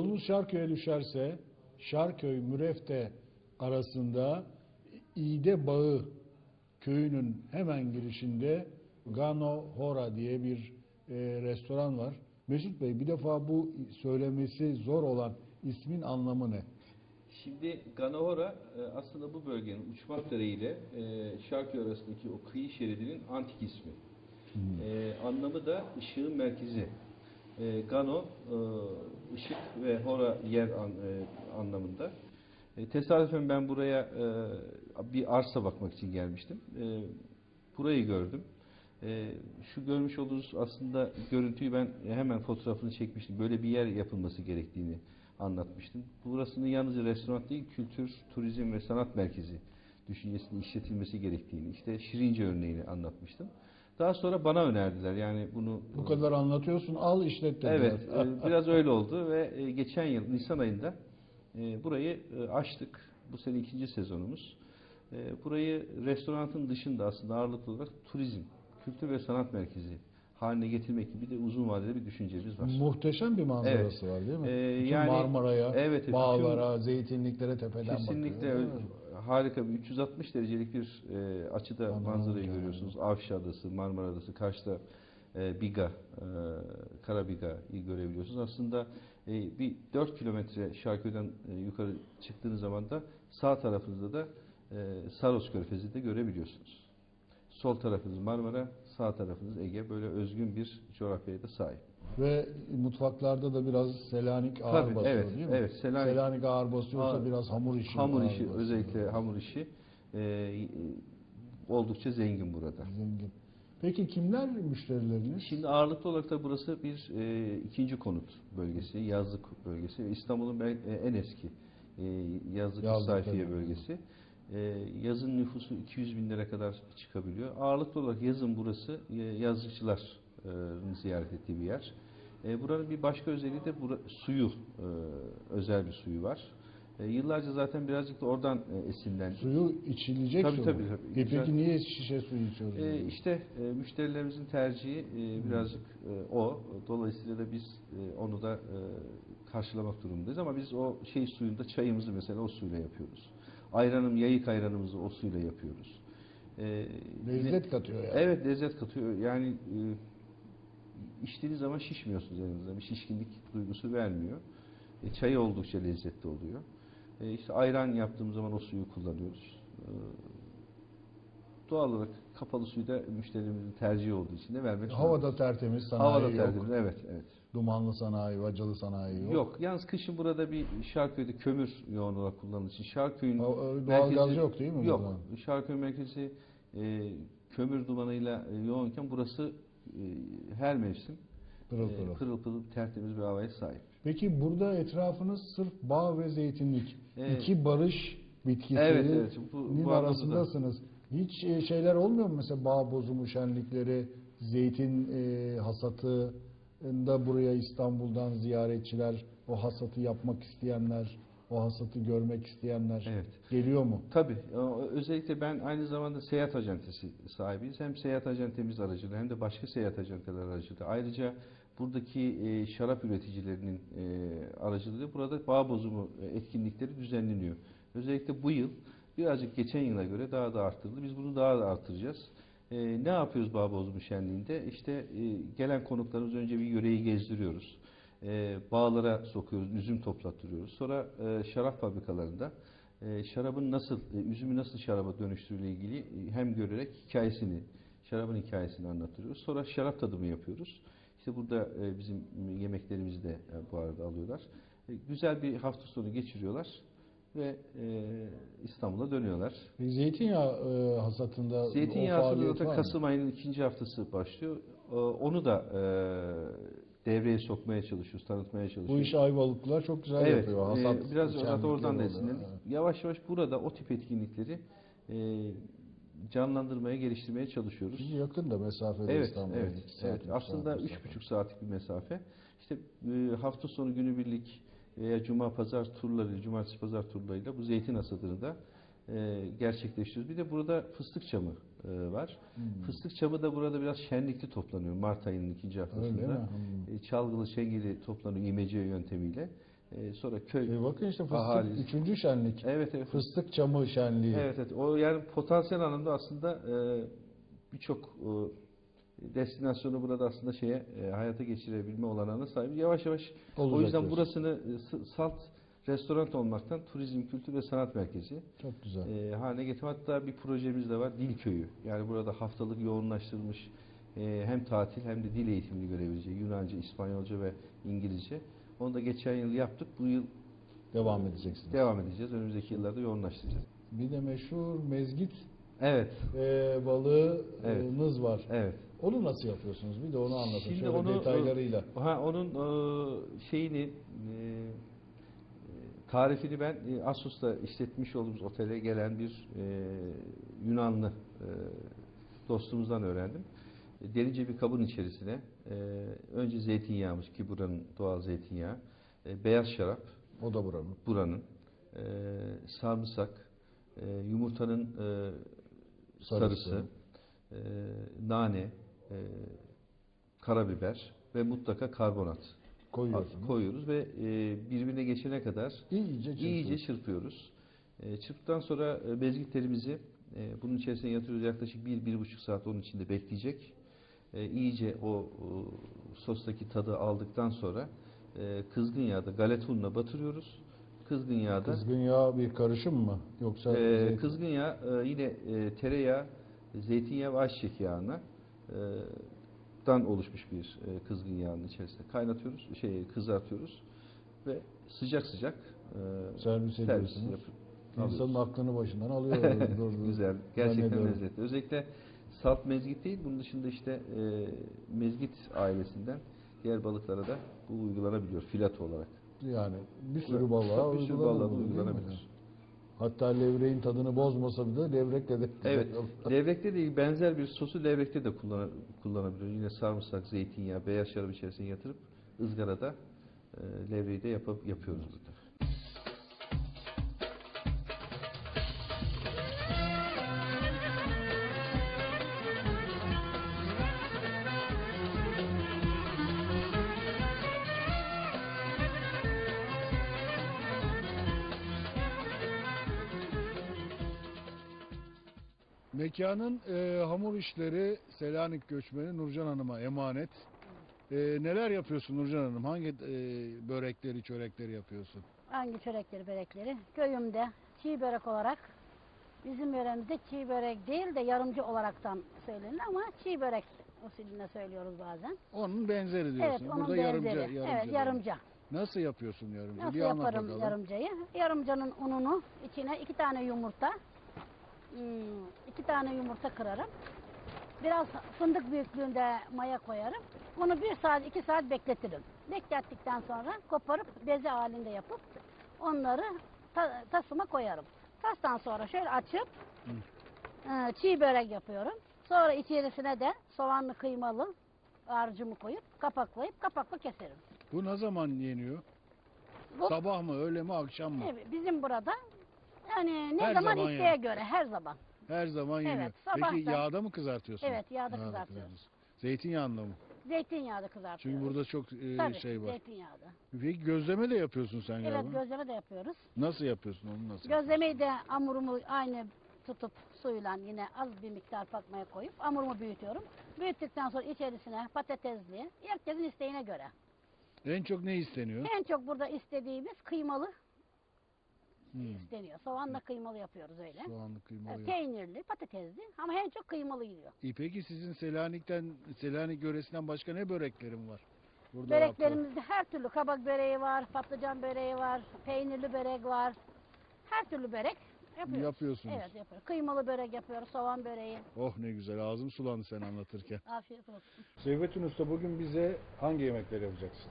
Yolunuz Şarköy'e düşerse Şarköy Mürefte arasında İde Bağı köyünün hemen girişinde Gano Hora diye bir e, restoran var. Mesut Bey bir defa bu söylemesi zor olan ismin anlamı ne? Şimdi Ganahora e, aslında bu bölgenin Uçmakdere ile e, Şarköy arasındaki o kıyı şeridinin antik ismi. E, anlamı da ışığın merkezi. E, Gano, e, ışık ve Hora yer an- e, anlamında. E, tesadüfen ben buraya e, bir arsa bakmak için gelmiştim. E, burayı gördüm. E, şu görmüş olduğunuz aslında görüntüyü ben hemen fotoğrafını çekmiştim. Böyle bir yer yapılması gerektiğini anlatmıştım. Burasının yalnızca restoran değil, kültür, turizm ve sanat merkezi düşüncesinin işletilmesi gerektiğini, işte Şirince örneğini anlatmıştım. Daha sonra bana önerdiler. Yani bunu Bu kadar anlatıyorsun al işlet dediler. Evet, e, biraz öyle oldu ve e, geçen yıl Nisan ayında e, burayı açtık. Bu sene ikinci sezonumuz. Burayı restoranın dışında aslında ağırlıklı olarak turizm, kültür ve sanat merkezi haline getirmek gibi de uzun vadeli bir düşüncemiz var. Muhteşem bir manzarası var değil mi? Ee, yani- Marmara'ya, Evet, bağlara, zeytinliklere tepeden Kesinlikle bakıyor. öyle. Harika bir 360 derecelik bir e, açıda Aman manzarayı görüyorsunuz. Avşa Adası, Marmara Adası, karşıda e, Biga, e, Karabiga'yı görebiliyorsunuz. Aslında e, bir 4 kilometre Şarköy'den e, yukarı çıktığınız zaman da sağ tarafınızda da e, Saros Körfezi'ni de görebiliyorsunuz. Sol tarafınız Marmara, sağ tarafınız Ege. Böyle özgün bir coğrafyaya da sahip. Ve mutfaklarda da biraz Selanik ağır Tabii, basıyor evet, değil mi? evet, Selanik- Selanik ağır basıyorsa Ağır- biraz hamur işi Hamur işi, basıyor. özellikle hamur işi e, oldukça zengin burada. Zengin. Peki kimler müşterileriniz? Şimdi ağırlıklı olarak da burası bir e, ikinci konut bölgesi, yazlık bölgesi İstanbul'un e, en eski e, yazlık Yazlık sayfiye tabii. bölgesi. E, yazın nüfusu 200 binlere kadar çıkabiliyor. Ağırlıklı olarak yazın burası e, yazlıkçıların ziyaret ettiği bir yer. E, buranın bir başka özelliği de bura, suyu, e, özel bir suyu var. E, yıllarca zaten birazcık da oradan e, esinlendi. Suyu içilecek Tabii, su tabii, tabii. E Güzel. peki niye şişe suyu içiyoruz? E, işte e, müşterilerimizin tercihi e, birazcık e, o. Dolayısıyla da biz e, onu da e, karşılamak durumundayız ama biz o şey suyunda çayımızı mesela o suyla yapıyoruz. Ayranım, yayık ayranımızı o suyla yapıyoruz. E, Lezzet katıyor yani. Evet lezzet katıyor. Yani e, içtiğiniz zaman şişmiyorsunuz elinizde. Bir şişkinlik duygusu vermiyor. E, çayı oldukça lezzetli oluyor. E, işte ayran yaptığımız zaman o suyu kullanıyoruz. E, doğal olarak kapalı suyu da müşterilerimizin tercihi olduğu için de vermek zorundayız. tertemiz, sanayi Hava da yok. tertemiz. Evet, evet. Dumanlı sanayi, vacalı sanayi yok. Yok. Yalnız kışın burada bir Şarköy'de kömür yoğun olarak kullanıldığı için Şarköy'ün merkezi- yok değil mi? Yok. Şarköy merkezi e, kömür dumanıyla e, yoğunken burası her mevsim Pırıl e, pırıl. pırıl pırıl tertemiz bir havaya sahip. Peki burada etrafınız sırf bağ ve zeytinlik. Evet. İki barış bitkisinin Evet, evet. Bu- bu anlamda da- arasındasınız. Hiç e, şeyler olmuyor mu mesela bağ bozumu şenlikleri, zeytin e, hasatında buraya İstanbul'dan ziyaretçiler, o hasatı yapmak isteyenler, o hasatı görmek isteyenler Evet. geliyor mu? Tabii. Özellikle ben aynı zamanda seyahat acentesi sahibiyiz. Hem seyahat acentemiz aracılığıyla hem de başka seyahat acenteler aracılığıyla. Ayrıca buradaki e, şarap üreticilerinin e, aracılığıyla burada bağ bozumu e, etkinlikleri düzenleniyor. Özellikle bu yıl birazcık geçen yıla göre daha da arttırıldı. Biz bunu daha da artıracağız. Ne yapıyoruz bağ bozumu şenliğinde? İşte gelen konuklarımız önce bir yöreyi gezdiriyoruz. E, bağlara sokuyoruz, üzüm toplattırıyoruz. Sonra e, şarap fabrikalarında e, şarabın nasıl, e, üzümü nasıl şaraba dönüştüğüyle ilgili e, hem görerek hikayesini, şarabın hikayesini anlatıyoruz. Sonra şarap tadımı yapıyoruz. İşte burada e, bizim yemeklerimizi de e, bu arada alıyorlar. E, güzel bir hafta sonu geçiriyorlar ve e, İstanbul'a dönüyorlar. E, Zeytinyağı e, hasatında Zeytinyağı o hasatı faaliyet da var mı? Kasım ayının ikinci haftası başlıyor. E, onu da e, devreye sokmaya çalışıyoruz, tanıtmaya çalışıyoruz. Bu işi Ayvalıklılar çok güzel Evet, yapıyor. e, Hasat biraz şenlikleri orada oradan da esinlendik. Yavaş yavaş burada o tip etkinlikleri e, canlandırmaya, geliştirmeye çalışıyoruz. Çünkü yakın da mesafede Evet, İstanbul'a. evet, evet. Aslında üç buçuk saatlik bir mesafe. İşte e, hafta sonu günübirlik veya cuma pazar turları, cumartesi pazar turlarıyla bu zeytin hasadını da e, gerçekleştiriyoruz. Bir de burada fıstık çamı e, var. Hmm. Fıstık çamı da burada biraz şenlikli toplanıyor Mart ayının ikinci haftasında. Hmm. E, çalgılı, şengeli toplanıyor imece yöntemiyle. E, sonra köy. E bakın işte fıstık Ahali. üçüncü şenlik. Evet evet. Fıstık çamı şenliği. Evet evet. O yani potansiyel anlamda aslında e, birçok e, destinasyonu burada aslında şeye e, hayata geçirebilme olanağına sahip. Yavaş yavaş Olacak o yüzden diyorsun. burasını e, salt restoran olmaktan turizm, kültür ve sanat merkezi Çok güzel. e, haline getirdim. Hatta bir projemiz de var. Dil köyü. Yani burada haftalık yoğunlaştırılmış e, hem tatil hem de dil eğitimini görebileceği Yunanca, İspanyolca ve İngilizce. Onu da geçen yıl yaptık. Bu yıl Devam edeceksiniz. devam edeceğiz. Önümüzdeki yıllarda yoğunlaştıracağız. Bir de meşhur mezgit Evet. e, balığınız Evet. var. Evet. Onu nasıl yapıyorsunuz? Bir de onu anlatın. Şimdi Şöyle onu- detaylarıyla. Ha onun e, şeyini e, tarifini ben e, Asos'ta işletmiş olduğumuz otele gelen bir e, Yunanlı e, dostumuzdan öğrendim. E, Derince bir kabın içerisine e, önce zeytinyağmış ki buranın doğal zeytinyağı, e, beyaz şarap O da buranın. buranın, e, sarımsak, e, yumurtanın e, Sarısı. sarısı, e, nane, e, karabiber ve mutlaka karbonat Koyuyorsunuz. koyuyoruz ve e, birbirine geçene kadar İyice iyice çırpıyoruz. E, çırptıktan sonra e, bezgitlerimizi e, bunun içerisine yatırıyoruz. Yaklaşık 1-1,5 saat onun içinde bekleyecek. E, iyice o, o sostaki tadı aldıktan sonra e, kızgın yağda galet ununa batırıyoruz. Kızgın yağda Kızgın yağ bir karışım mı? Yoksa zeytin- kızgın yağ e, yine e, tereyağı, zeytinyağı ve ayçiçek yağına e, dan oluşmuş bir e, kızgın yağın içerisinde kaynatıyoruz, şey kızartıyoruz ve sıcak sıcak e, servis servis ediyorsunuz. yapıp İnsanın aklını başından alıyor. Güzel, gerçekten lezzetli. Özellikle salt mezgit değil, bunun dışında işte e, mezgit ailesinden diğer balıklara da bu uygulanabiliyor filato olarak. Yani bir sürü balığa bir sürü balığa uygulanabilir. Hatta levreğin tadını bozmasa bile levrekle de Evet, levrekte de benzer bir sosu levrekte de kullan, kullanabiliyor. Yine sarımsak, zeytinyağı, beyaz şarap içerisine yatırıp ızgarada e, levreyi de yapıp, yapıyoruz burada. Mekanın e, hamur işleri Selanik göçmeni Nurcan Hanım'a emanet. E, neler yapıyorsun Nurcan Hanım? Hangi e, börekleri, çörekleri yapıyorsun? Hangi çörekleri, börekleri? Köyümde çiğ börek olarak bizim yöremizde çiğ börek değil de yarımcı olaraktan söylenir ama çiğ börek usulüne söylüyoruz bazen. Onun benzeri diyorsun. Evet, onun Burada benzeri. yarımca, yarımca. evet, yarımca. Nasıl yapıyorsun yarımca? Nasıl Bir anlat yaparım bakalım. yarımcayı? Yarımcanın ununu içine iki tane yumurta, iki tane yumurta kırarım. Biraz fındık büyüklüğünde maya koyarım. Onu bir saat, iki saat bekletirim. Beklettikten sonra koparıp beze halinde yapıp onları ta- tasıma koyarım. Tastan sonra şöyle açıp e, çiğ börek yapıyorum. Sonra içerisine de soğanlı kıymalı harcımı koyup kapaklayıp kapakla keserim. Bu ne zaman yeniyor? Bu Sabah mı, öğle mi, akşam mı? Evet, bizim burada yani ne Her zaman, zaman isteğe yani. göre her zaman. Her zaman Evet, yeniyor. sabah Peki da- yağda mı kızartıyorsun? Evet, yağda kızartıyoruz. Zeytinyağında mı? Zeytinyağda kızartıyoruz. Çünkü burada çok e, Tabii, şey var. zeytinyağda. Peki gözleme de yapıyorsun sen Evet, galiba. gözleme de yapıyoruz. Nasıl yapıyorsun onu nasıl? Gözlemeyi de hamurumu aynı tutup suyla yine az bir miktar patmaya koyup hamurumu büyütüyorum. Büyüttükten sonra içerisine patatesli, herkesin isteğine göre. En çok ne isteniyor? En çok burada istediğimiz kıymalı Hmm. isteniyor. Soğanla kıymalı yapıyoruz öyle. Soğanlı kıymalı. Evet, peynirli, patatesli ama en çok kıymalı gidiyor. İyi, peki sizin Selanik'ten, Selanik yöresinden başka ne böreklerin var? Burada? Böreklerimizde her türlü kabak böreği var, patlıcan böreği var, peynirli börek var. Her türlü börek yapıyoruz. Yapıyorsunuz. Evet yapıyoruz. Kıymalı börek yapıyoruz, soğan böreği. Oh ne güzel ağzım sulandı sen anlatırken. Afiyet olsun. Seyfettin Usta bugün bize hangi yemekleri yapacaksın?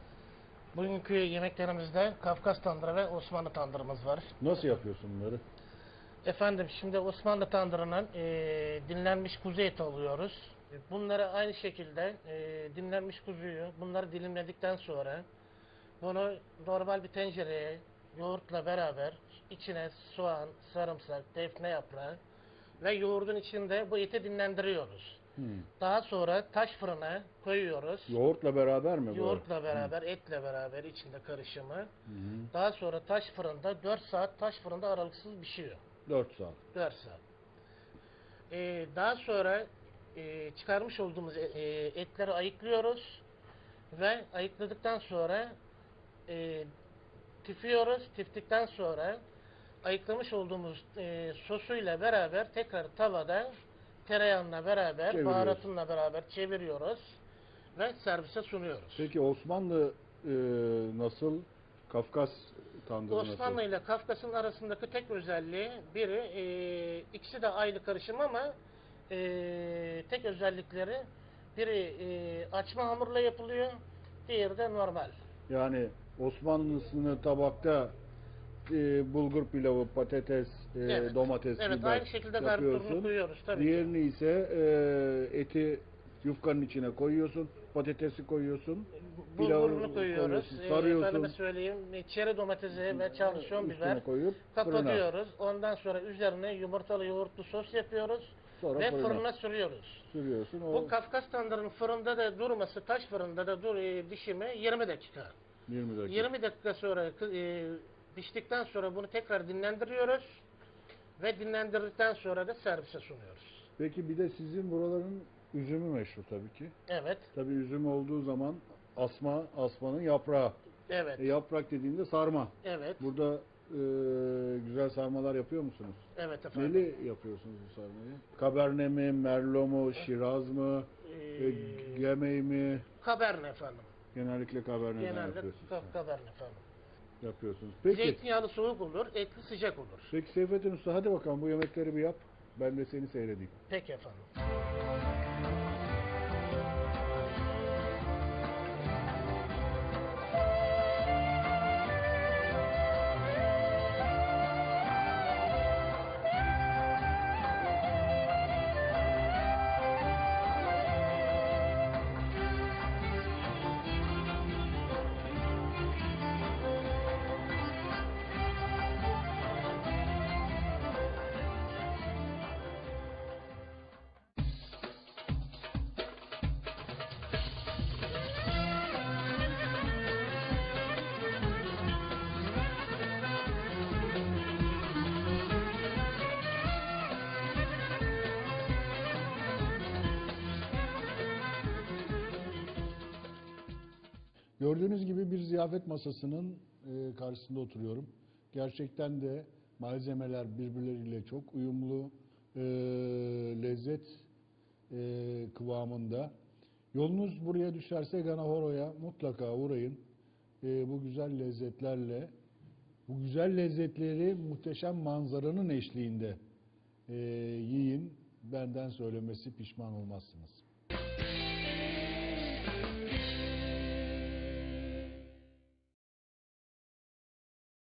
Bugünkü yemeklerimizde Kafkas tandırı ve Osmanlı tandırımız var. Nasıl yapıyorsun bunları? Efendim şimdi Osmanlı tandırının eee, dinlenmiş kuzu eti alıyoruz. Bunları aynı şekilde eee, dinlenmiş kuzuyu bunları dilimledikten sonra bunu normal bir tencereye yoğurtla beraber içine soğan, sarımsak, defne yaprağı ve yoğurdun içinde bu eti dinlendiriyoruz. Daha sonra taş fırına koyuyoruz. Yoğurtla beraber mi bu? Yoğurtla beraber, etle beraber içinde karışımı. Daha sonra taş fırında 4 saat taş fırında aralıksız pişiyor. 4 saat. 4 saat. Ee, daha sonra e, çıkarmış olduğumuz e, e, etleri ayıklıyoruz ve ayıkladıktan sonra e, tifiyoruz. Tiftikten sonra ayıklamış olduğumuz e, sosuyla beraber tekrar tavada tereyağıyla beraber, baharatınla beraber çeviriyoruz ve servise sunuyoruz. Peki Osmanlı e, nasıl? Kafkas tandırı Osmanlı nasıl? ile Kafkas'ın arasındaki tek özelliği biri e, ikisi de aynı karışım ama e, tek özellikleri biri e, açma hamurla yapılıyor, diğeri de normal. Yani Osmanlısını tabakta e, bulgur pilavı, patates, e, Evet. domates, Evet, biber aynı şekilde yapıyorsun. koyuyoruz tabii ki. Diğerini ise e, eti yufkanın içine koyuyorsun, patatesi koyuyorsun, Bulgurunu koyuyoruz. koyuyorsun, E, sarıyorsun, efendime söyleyeyim, çeri domatesi ve üstüne biber koyup fırına. kapatıyoruz. Ondan sonra üzerine yumurtalı yoğurtlu sos yapıyoruz Sonra ve fırına. fırına sürüyoruz. Sürüyorsun. O Bu Kafkas tandırının fırında da durması, taş fırında da dur, e, pişimi 20 dakika. 20 dakika. 20 dakika sonra e, piştikten sonra bunu tekrar dinlendiriyoruz ve dinlendirdikten sonra da servise sunuyoruz. Peki bir de sizin buraların üzümü meşhur tabii ki. Evet, Tabii üzüm olduğu zaman asma, asmanın yaprağı. evet, E, yaprak dediğinde sarma. evet, Burada e, güzel sarmalar yapıyor musunuz? evet efendim. Neli yapıyorsunuz bu sarmayı? Kaberne mi, merlo mu, şiraz mı, Ee, e, gemey mi? kaberne efendim. Genellikle kaberneden Genelde yapıyorsunuz. ka- kaberne efendim. Yapıyorsunuz. Peki, Zeytinyağlı soğuk olur, etli sıcak olur. peki Seyfettin Usta hadi bakalım bu yemekleri bir yap. Ben de seni seyredeyim. Peki efendim. Gördüğünüz gibi bir ziyafet masasının e, karşısında oturuyorum. Gerçekten de malzemeler birbirleriyle çok uyumlu, e, lezzet e, kıvamında. Yolunuz buraya düşerse Ganahoro'ya mutlaka uğrayın. Bu güzel lezzetlerle, bu güzel lezzetleri muhteşem manzaranın eşliğinde yiyin. Benden söylemesi pişman olmazsınız.